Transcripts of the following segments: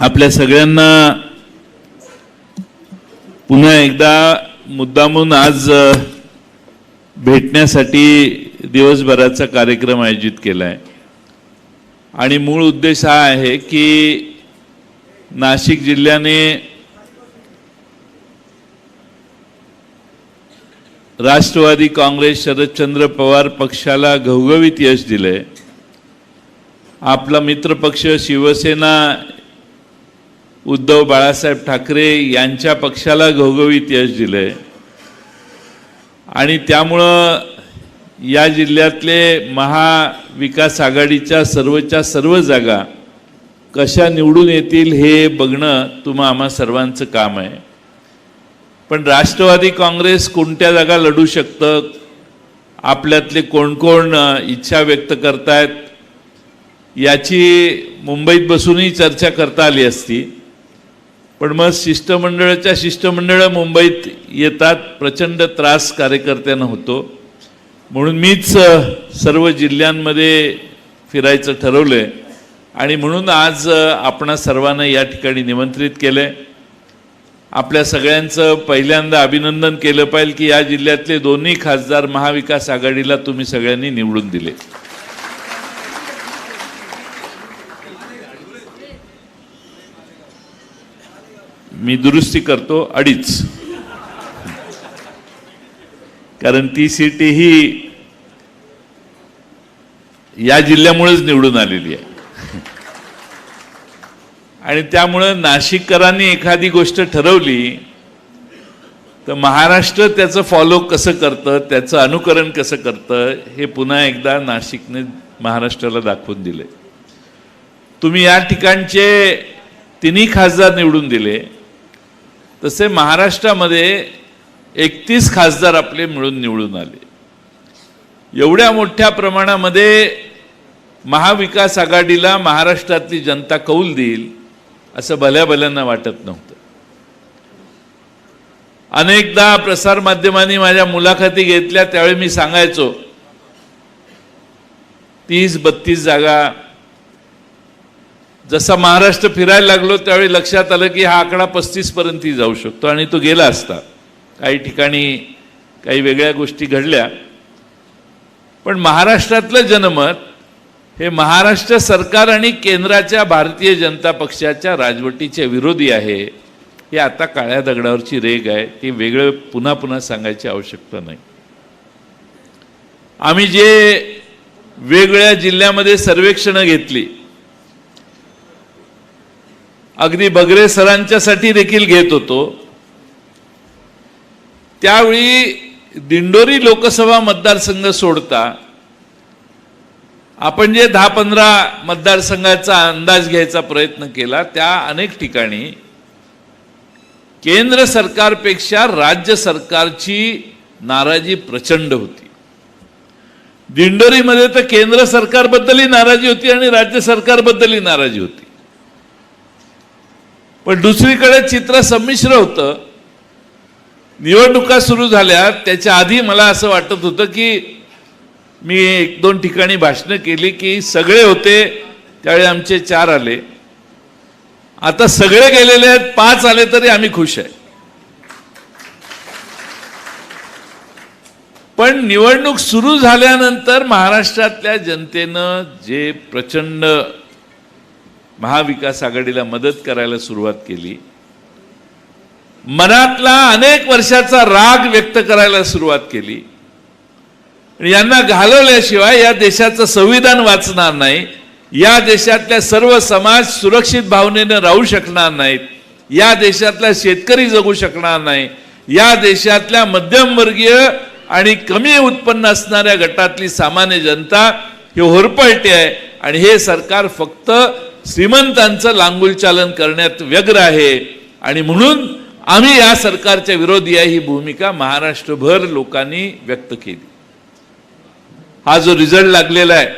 आपल्या सगळ्यांना पुन्हा एकदा मुद्दामून आज भेटण्यासाठी दिवसभराचा कार्यक्रम आयोजित केला आहे आणि मूळ उद्देश हा आहे की नाशिक जिल्ह्याने राष्ट्रवादी काँग्रेस शरदचंद्र पवार पक्षाला घवघवीत यश दिले आपला मित्रपक्ष शिवसेना उद्धव बाळासाहेब ठाकरे यांच्या पक्षाला घवघवीत यश दिलंय. आणि त्यामुळं या जिल्ह्यातले महाविकास आघाडीच्या सर्वच्या सर्व जागा कशा निवडून येतील हे बघणं तुम्हा आम्हा सर्वांचं काम आहे. पण राष्ट्रवादी काँग्रेस कोणत्या जागा लढू शकतं? आपल्यातले कोण कोण इच्छा व्यक्त करतायत? याची मुंबईत बसूनही चर्चा करता आली असती. पण मग शिष्टमंडळाच्या शिष्टमंडळ मुंबईत येतात प्रचंड त्रास कार्यकर्त्यांना होतो. म्हणून मीच सर्व जिल्ह्यांमध्ये फिरायचं ठरवलंय. आणि म्हणून आज आपण आपणा सर्वांना या ठिकाणी निमंत्रित केलंय. आपल्या सगळ्यांचं पहिल्यांदा अभिनंदन केलं पाहिजे की या जिल्ह्यातले दोन्ही खासदार महाविकास आघाडीला तुम्ही सगळ्यांनी निवडून दिले. मी दुरुस्ती करतो अडीच. कारण ती सिटी ही या जिल्ह्यामुळेच निवडून आलेली आहे. आणि त्यामुळं नाशिककरांनी एखादी गोष्ट ठरवली तर महाराष्ट्र त्याचं फॉलो कसं करतं त्याचं अनुकरण कसं करतं हे पुन्हा एकदा नाशिकने महाराष्ट्राला दाखवून दिले तुम्ही या ठिकाणचे तिन्ही खासदार निवडून दिले. तसे महाराष्ट्रामध्ये एकतीस खासदार आपले मिळून निवडून आले. एवढ्या मोठ्या प्रमाणामध्ये महाविकास आघाडीला महाराष्ट्रातली जनता कौल देईल असं भल्या भल्यांना वाटत नव्हतं. अनेकदा प्रसारमाध्यमांनी माझ्या मुलाखती घेतल्या त्यावेळी मी सांगायचो तीस बत्तीस जागा जसा महाराष्ट्र फिरायला लागलो त्यावेळी लक्षात आलं की हा आकडा पस्तीसपर्यंतही जाऊ शकतो. आणि तो गेला असता. काही ठिकाणी काही वेगळ्या गोष्टी घडल्या. पण महाराष्ट्रातलं जनमत हे महाराष्ट्र सरकार आणि केंद्राच्या भारतीय जनता पक्षाच्या राजवटीच्या विरोधी आहे हे आता काळ्या दगडावरची रेग आहे. ती वेगळं पुन्हा पुन्हा सांगायची आवश्यकता नाही. आम्ही जे वेगवेगळ्या जिल्ह्यामध्ये सर्वेक्षणं घेतली अगदी बगरे सरांच्यासाठी देखील घेत होतो. त्यावेळी दिंडोरी लोकसभा मतदारसंघ सोडता आपण जे दहा पंधरा मतदारसंघाचा अंदाज घ्यायचा प्रयत्न केला त्या अनेक ठिकाणी केंद्र सरकारपेक्षा राज्य सरकारची नाराजी प्रचंड होती. दिंडोरीमध्ये तर केंद्र सरकारबद्दलही नाराजी होती आणि राज्य सरकारबद्दलही नाराजी होती. पण दुसरीकडे चित्र संमिश्र होतं. निवडणुका सुरू झाल्या त्याच्या आधी मला असं वाटत होतं की मी एक दोन ठिकाणी भाषणं केली की सगळे होते त्यावेळी आमचे चार आले. आता सगळे गेलेले आहेत पाच आले तरी आम्ही खुश आहे. पण निवडणूक सुरू झाल्यानंतर महाराष्ट्रातल्या जनतेनं जे प्रचंड महाविकास आघाडीला मदत करायला सुरुवात केली. मनातला अनेक वर्षाचा राग व्यक्त करायला सुरुवात केली. आणि यांना घालवल्याशिवाय या देशाचं संविधान वाचणार नाही या देशातल्या सर्व समाज सुरक्षित भावनेनं राहू शकणार नाहीत या देशातला शेतकरी जगू शकणार नाही या देशातल्या मध्यमवर्गीय आणि कमी उत्पन्न असणाऱ्या गटातली सामान्य जनता हे होरपळते आहे. आणि हे सरकार फक्त श्रीमंतांचं लांगुलचालन करण्यात व्यग्र आहे. आणि म्हणून आम्ही या सरकारच्या विरोधी आहे ही भूमिका महाराष्ट्रभर लोकांनी व्यक्त केली. हा जो रिझल्ट लागलेला आहे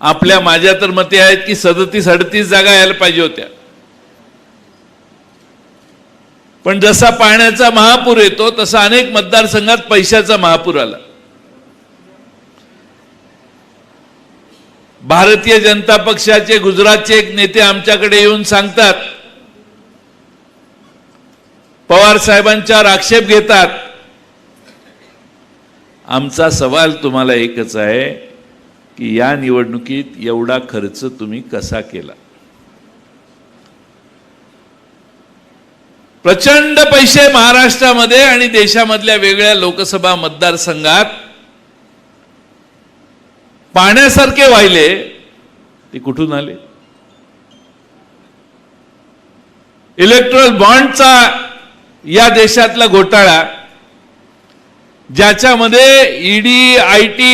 आपल्या माझ्या तर मते आहेत की सदतीस अडतीस जागा यायला पाहिजे होत्या. पण जसा पाण्याचा महापूर येतो तसा अनेक मतदारसंघात पैशाचा महापूर आला. भारतीय जनता पक्षाचे गुजरातचे एक नेते आमच्याकडे येऊन सांगतात पवार साहेबांच्यावर आक्षेप घेतात. आमचा सवाल तुम्हाला एकच आहे की या निवडणुकीत एवढा खर्च तुम्ही कसा केला? प्रचंड पैसे महाराष्ट्रामध्ये आणि देशामधल्या वेगळ्या लोकसभा मतदारसंघात पाण्यासारखे वाहिले ते कुठून आले? इलेक्ट्रल बॉन्डचा या देशातला घोटाळा ज्याच्यामध्ये ईडी आय टी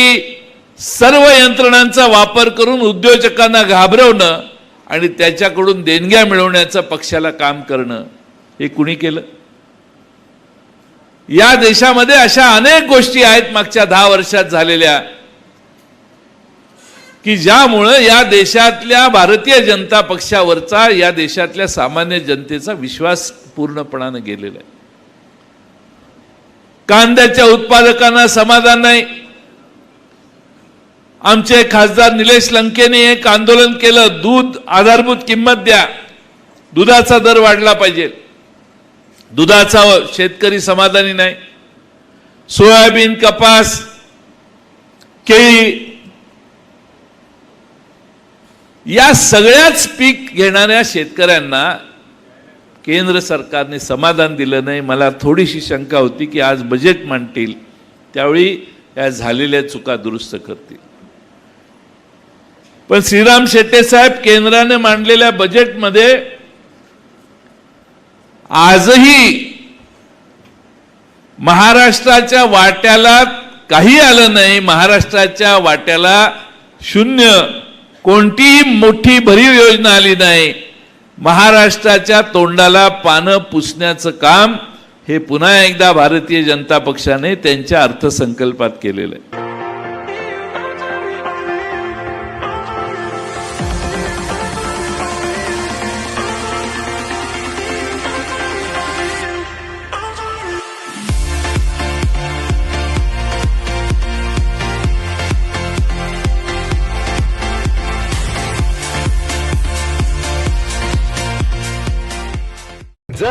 सर्व यंत्रणांचा वापर करून उद्योजकांना घाबरवणं आणि त्याच्याकडून देणग्या मिळवण्याचं पक्षाला काम करणं हे कुणी केलं? या देशामध्ये अशा अनेक गोष्टी आहेत मागच्या दहा वर्षात झालेल्या की ज्यामुळं या देशातल्या भारतीय जनता पक्षावरचा या देशातल्या सामान्य जनतेचा विश्वास पूर्णपणानं गेलेला आहे. कांद्याच्या उत्पादकांना समाधान नाही. आमचे खासदार निलेश लंकेने एक आंदोलन केलं दूध आधारभूत किंमत द्या. दुधाचा दर वाढला पाहिजे. दुधाचा शेतकरी समाधानी नाही. सोयाबीन कपास केळी या सगळ्याच पीक घेणाऱ्या शेतकऱ्यांना केंद्र सरकारने समाधान दिलं नाही. मला थोडीशी शंका होती की आज बजेट मांडतील. त्यावेळी या झालेल्या चुका दुरुस्त करतील. पण श्रीराम शेट्टे साहेब केंद्राने मांडलेल्या बजेटमध्ये आजही महाराष्ट्राच्या वाट्याला काही आलं नाही. महाराष्ट्राच्या वाट्याला शून्य कोणतीही मोठी भरीव योजना आली नाही. महाराष्ट्राच्या तोंडाला पानं पुसण्याचं काम हे पुन्हा एकदा भारतीय जनता पक्षाने त्यांच्या अर्थसंकल्पात केलेलं आहे.